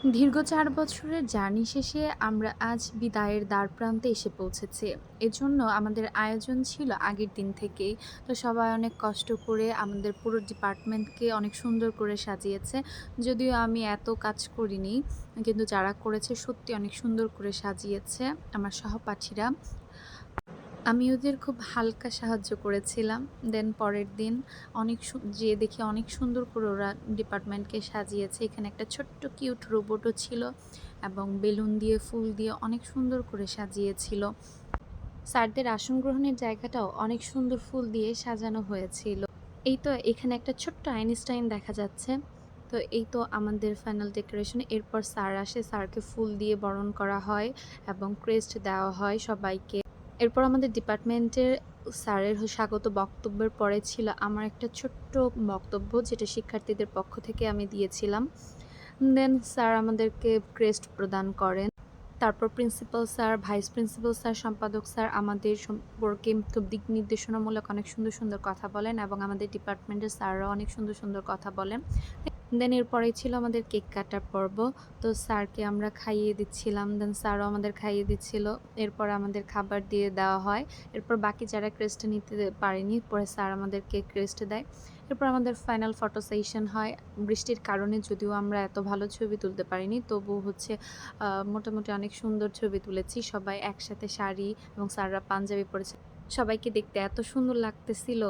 দীর্ঘ চার বছরের জার্নি শেষে আমরা আজ বিদায়ের দ্বারপ্রান্তে এসে পৌঁছেছি। এজন্য আমাদের আয়োজন ছিল আগের দিন থেকেই। তো সবাই অনেক কষ্ট করে আমাদের পুরো ডিপার্টমেন্টকে অনেক সুন্দর করে সাজিয়েছে। যদিও আমি এত কাজ করিনি। কিন্তু যারা করেছে সত্যি অনেক সুন্দর করে সাজিয়েছে আমার সহপাঠীরা। আমি ওদের খুব হালকা সাহায্য করেছিলাম। দেন পরের দিন অনেক যেয়ে দেখি অনেক সুন্দর করে ওরা ডিপার্টমেন্টকে সাজিয়েছে। এখানে একটা ছোট্ট কিউট রোবটও ছিল এবং বেলুন দিয়ে, ফুল দিয়ে অনেক সুন্দর করে সাজিয়েছিল। স্যারদের আসন গ্রহণের জায়গাটাও অনেক সুন্দর ফুল দিয়ে সাজানো হয়েছিল। এই তো এখানে একটা ছোট্ট আইনস্টাইন দেখা যাচ্ছে। তো এই তো আমাদের ফাইনাল ডেকোরেশন। এরপর স্যার আসে, স্যারকে ফুল দিয়ে বরণ করা হয় এবং ক্রেস্ট দেওয়া হয় সবাইকে। এরপর আমাদের ডিপার্টমেন্টের স্যারের স্বাগত বক্তব্যের পরে ছিল আমার একটা ছোট্ট বক্তব্য যেটা শিক্ষার্থীদের পক্ষ থেকে আমি দিয়েছিলাম। দেন স্যার আমাদেরকে ক্রেস্ট প্রদান করেন। তারপর principal sir, vice principal sir, সম্পাদক স্যার আমাদের সম্পর্কে খুব দিক নির্দেশনামূলক অনেক সুন্দর, সুন্দর কথা বলেন এবং আমাদের ডিপার্টমেন্টের স্যাররাও অনেক সুন্দর, সুন্দর কথা বলেন। দেন এরপরেই ছিল আমাদের কেক কাটার পর্ব। তো স্যারকে আমরা খাইয়ে দিচ্ছিলাম। দেন স্যারও আমাদের খাইয়ে দিচ্ছিল। এরপর আমাদের খাবার দিয়ে দেওয়া হয়। এরপর বাকি যারা ক্রেস্ট নিতে পারেনি, পরে স্যার আমাদেরকে ক্রেস্ট দেয়। এরপর আমাদের ফাইনাল ফটো সেশন হয়। বৃষ্টির কারণে যদিও আমরা এত ভালো ছবি তুলতে পারিনি। তবুও হচ্ছে মোটামুটি অনেক সুন্দর ছবি তুলেছি। সবাই একসাথে শাড়ি এবং স্যাররা পাঞ্জাবি পরেছে। সবাইকে দেখতে এত সুন্দর লাগতেছিল।